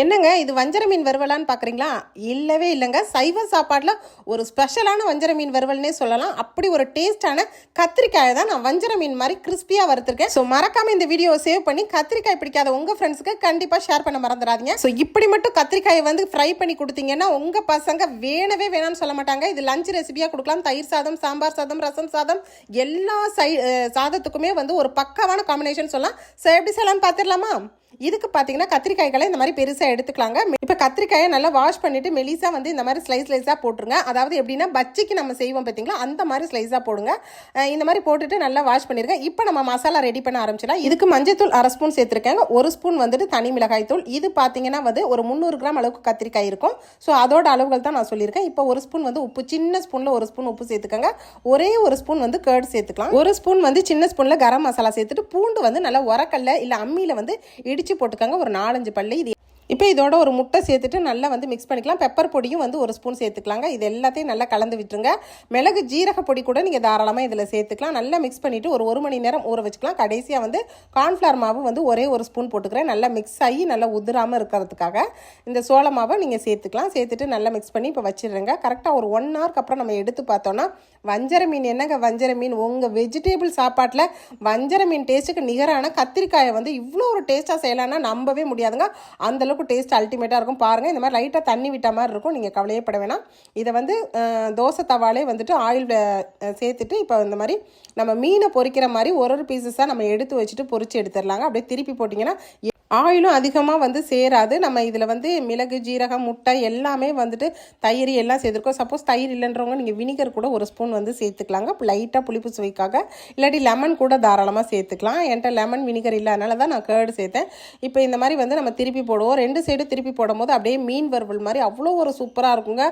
என்னங்க இது வஞ்சர மீன் வறுவலான்னு பார்க்குறீங்களா இல்லவே இல்லைங்க. சைவ சாப்பாட்டில் ஒரு ஸ்பெஷலான வஞ்சர மீன் வறுவல்னே சொல்லலாம். அப்படி ஒரு டேஸ்டான கத்திரிக்காயை தான் நான் வஞ்சர மீன் மாதிரி கிறிஸ்பியாக வறுத்துருக்கேன். ஸோ மறக்காமல் இந்த வீடியோ சேவ் பண்ணி கத்திரிக்காய் பிடிக்காத உங்கள் ஃப்ரெண்ட்ஸுக்கு கண்டிப்பாக ஷேர் பண்ண மறந்துடாதீங்க. ஸோ இப்படி மட்டும் கத்திரிக்காயை வந்து ஃப்ரை பண்ணி கொடுத்தீங்கன்னா உங்கள் பசங்க வேணவே வேணாம்னு சொல்ல மாட்டாங்க. இது லஞ்ச் ரெசிபியாக கொடுக்கலாம். தயிர் சாதம் சாம்பார் சாதம் ரசம் சாதம் எல்லா சை சாதத்துக்குமே வந்து ஒரு பக்காவான காம்பினேஷன் சொல்லலாம். ஸோ எப்படி செய்யலாம்னு பார்த்துடலாமா இதுக்கு பார்த்தீங்கன்னா கத்திரிக்காய்களை இந்த மாதிரி பெருசாக எடுத்துக்கலாங்க. இப்போ கத்திரிக்காயை நல்லா வாஷ் பண்ணிவிட்டு மெலிசாக வந்து இந்த மாதிரி ஸ்லைஸ் ஸ்லைஸாக போட்டுருங்க. அதாவது எப்படின்னா பச்சிக்கு நம்ம செய்வோம் பார்த்தீங்களா அந்த மாதிரி ஸ்லைஸாக போடுங்க. இந்த மாதிரி போட்டுட்டு நல்லா வாஷ் பண்ணியிருக்கேன் இப்போ நம்ம மசாலா ரெடி பண்ண ஆரம்பிச்சிடலாம். இதுக்கு மஞ்சத்தூள் அரை ஸ்பூன் சேர்த்துருக்கேங்க. ஒரு ஸ்பூன் வந்துட்டு தனி மிளகாய் தூள். இது பார்த்தீங்கன்னா வந்து ஒரு முந்நூறு கிராம் அளவுக்கு கத்திரிக்காய் இருக்கும். ஸோ அதோட அளவுகள் தான் நான் சொல்லியிருக்கேன். இப்போ ஒரு ஸ்பூன் வந்து உப்பு சின்ன ஸ்பூனில் ஒரு ஸ்பூன் உப்பு சேர்த்துக்கோங்க. ஒரே ஒரு ஸ்பூன் வந்து கேர்டு சேர்த்துக்கலாம். ஒரு ஸ்பூன் வந்து சின்ன ஸ்பூனில் கரம் மசாலா சேர்த்துட்டு பூண்டு வந்து நல்லா உரக்கல்ல இல்லை அம்மியில் வந்து இடி இடிச்சு போட்டுக்கோங்க. ஒரு நாலஞ்சு பல்லு இது இப்போ இதோட ஒரு முட்டை சேர்த்துட்டு நல்லா வந்து மிக்ஸ் பண்ணிக்கலாம். பெப்பர் பொடியும் வந்து ஒரு ஸ்பூன் சேர்த்துக்கலாங்க. இது எல்லாத்தையும் நல்லா கலந்து விட்டுருங்க. மிளகு ஜீரக பொடி கூட நீங்கள் தாராளமாக இதில் சேர்த்துக்கலாம். நல்லா மிக்ஸ் பண்ணிவிட்டு ஒரு ஒரு மணி நேரம் ஊற வச்சுக்கலாம். கடைசியாக வந்து கார்ன்ஃப்ளவர் மாவு வந்து ஒரே ஒரு ஸ்பூன் போட்டுக்கிறேன். நல்லா மிக்ஸ் ஆகி நல்லா உதிராமல் இருக்கிறதுக்காக இந்த சோள மாவை நீங்கள் சேர்த்துக்கலாம். சேர்த்துட்டு நல்லா மிக்ஸ் பண்ணி இப்போ வச்சிடுறேங்க. கரெக்டாக ஒரு ஒன் ஹவருக்கு அப்புறம் நம்ம எடுத்து பார்த்தோன்னா வஞ்சர மீன் என்னங்க வஞ்சர மீன்? உங்கள் வெஜிடேபிள் சாப்பாட்டில் வஞ்சர மீன் டேஸ்ட்டுக்கு நிகரான கத்திரிக்காயை வந்து இவ்வளோ ஒரு டேஸ்ட்டாக செய்யலான்னா நம்பவே முடியாதுங்க. அந்தளவுக்கு டேஸ்ட் அல்டிமேட்டாக இருக்கும். பாருங்கள் இந்த மாதிரி லைட்டாக தண்ணி விட்ட மாதிரி இருக்கும். நீங்கள் கவலையப்பட வேணாம். இதை வந்து தோசை தவாலே வந்துட்டு ஆயில் சேர்த்துட்டு இப்போ இந்த மாதிரி நம்ம மீனை பொறிக்கிற மாதிரி ஒரு ஒரு பீசஸாக நம்ம எடுத்து வச்சுட்டு பொரிச்சு எடுத்துடலாங்க. அப்படியே திருப்பி போட்டிங்கன்னா ஆயிலும் அதிகமாக வந்து சேராது. நம்ம இதில் வந்து மிளகு ஜீரகம் முட்டை எல்லாமே வந்துட்டு தயிர் எல்லாம் சேர்த்துருக்கோம். சப்போஸ் தயிர் இல்லைன்றவங்க நீங்கள் வினிகர் கூட ஒரு ஸ்பூன் வந்து சேர்த்துக்கலாங்க. லைட்டாக புளிப்பு சுவைக்காக. இல்லாட்டி லெமன் கூட தாராளமாக சேர்த்துக்கலாம். என்கிட்ட லெமன் வினிகர் இல்லாதனால தான் நான் கேர்டு சேர்த்தேன். இப்போ இந்த மாதிரி வந்து நம்ம திருப்பி போடுவோம். ரெண்டு சைடு திருப்பி போடும்போது அப்படியே மீன் வறுவல் மாதிரி அவ்வளோ ஒரு சூப்பராக இருக்குங்க.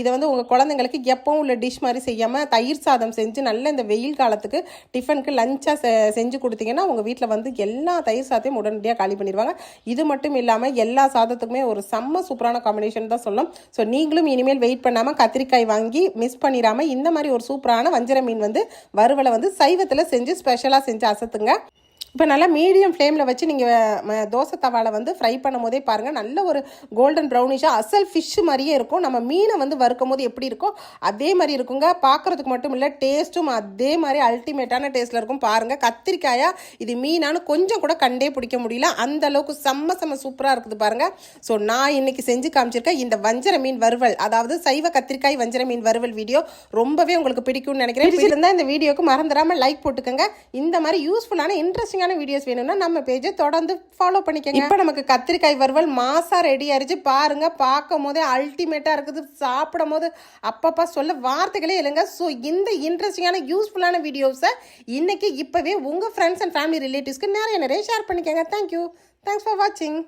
இதை வந்து உங்கள் குழந்தைங்களுக்கு எப்பவும் உள்ள டிஷ் மாதிரி செய்யாமல் தயிர் சாதம் செஞ்சு நல்ல இந்த வெயில் காலத்துக்கு டிஃபனுக்கு லஞ்சாக செஞ்சு கொடுத்தீங்கன்னா உங்கள் வீட்டில் வந்து எல்லா தயிர் சாதத்தையும் உடனடியாக காலி பண்ணிடுவாங்க. இது மட்டும் இல்லாமல் எல்லா சாதத்துக்குமே ஒரு செம்ம சூப்பரான காம்பினேஷன் தான் சொல்லணும். ஸோ நீங்களும் இனிமேல் வெயிட் பண்ணாமல் கத்திரிக்காய் வாங்கி மிஸ் பண்ணிடாமல் இந்த மாதிரி ஒரு சூப்பரான வஞ்சர மீன் வந்து வறுவலை வந்து சைவத்தில் செஞ்சு ஸ்பெஷலாக செஞ்சு அசத்துங்க. இப்போ நல்லா மீடியம் ஃப்ளேமில் வச்சு நீங்கள் தோசை தவால வந்து ஃப்ரை பண்ணும் போதே பாருங்கள் நல்ல ஒரு கோல்டன் ப்ரௌனிஷாக அசல் ஃபிஷ் மாதிரியே இருக்கும். நம்ம மீனை வந்து வறுக்கும் போது எப்படி இருக்கோ அதே மாதிரி இருக்குங்க. பார்க்குறதுக்கு மட்டும் இல்லை டேஸ்ட்டும் அதே மாதிரி அல்டிமேட்டான டேஸ்ட்டில் இருக்கும். பாருங்கள் கத்திரிக்காயா இது மீனானு கொஞ்சம் கூட கண்டே பிடிக்க முடியல. அந்த அளவுக்கு செம்ம செம்ம சூப்பராக இருக்குது பாருங்கள் ஸோ நான் இன்னைக்கு செஞ்சு காமிச்சிருக்கேன் இந்த வஞ்சர மீன் வறுவல் அதாவது சைவ கத்திரிக்காய் வஞ்சர மீன் வறுவல் வீடியோ ரொம்பவே உங்களுக்கு பிடிக்கும்னு நினைக்கிறேன். பிடிச்சிருந்தா இந்த வீடியோக்கு மறந்துடாம லைக் போட்டுக்கோங்க. இந்த மாதிரி யூஸ்ஃபுல்லான இன்ட்ரெஸ்டிங்கான வீடியோஸ் வேணும்னா நம்ம பேஜை தொடர்ந்து ஃபாலோ பண்ணிக்கோங்க. இப்போ நமக்கு கத்திரிக்காய் வறுவல் மாசாக ரெடி ஆயிடுச்சு பாருங்க பார்க்கும் போதே அல்டிமேட்டாக இருக்குது. சாப்பிடும் போது அப்பப்பா சொல்ல வார்த்தைகளே இல்லைங்க. ஸோ இந்த இன்ட்ரெஸ்டிங்கான யூஸ்ஃபுல்லான வீடியோஸை இன்னைக்கு இப்போவே உங்கள் ஃப்ரெண்ட்ஸ் அண்ட் ஃபேமிலி ரிலேட்டிவ்ஸ்க்கு நிறைய நிறைய ஷேர் பண்ணிக்கோங்க. தேங்க்யூ தேங்க்ஸ் ஃபார் வாட்சிங்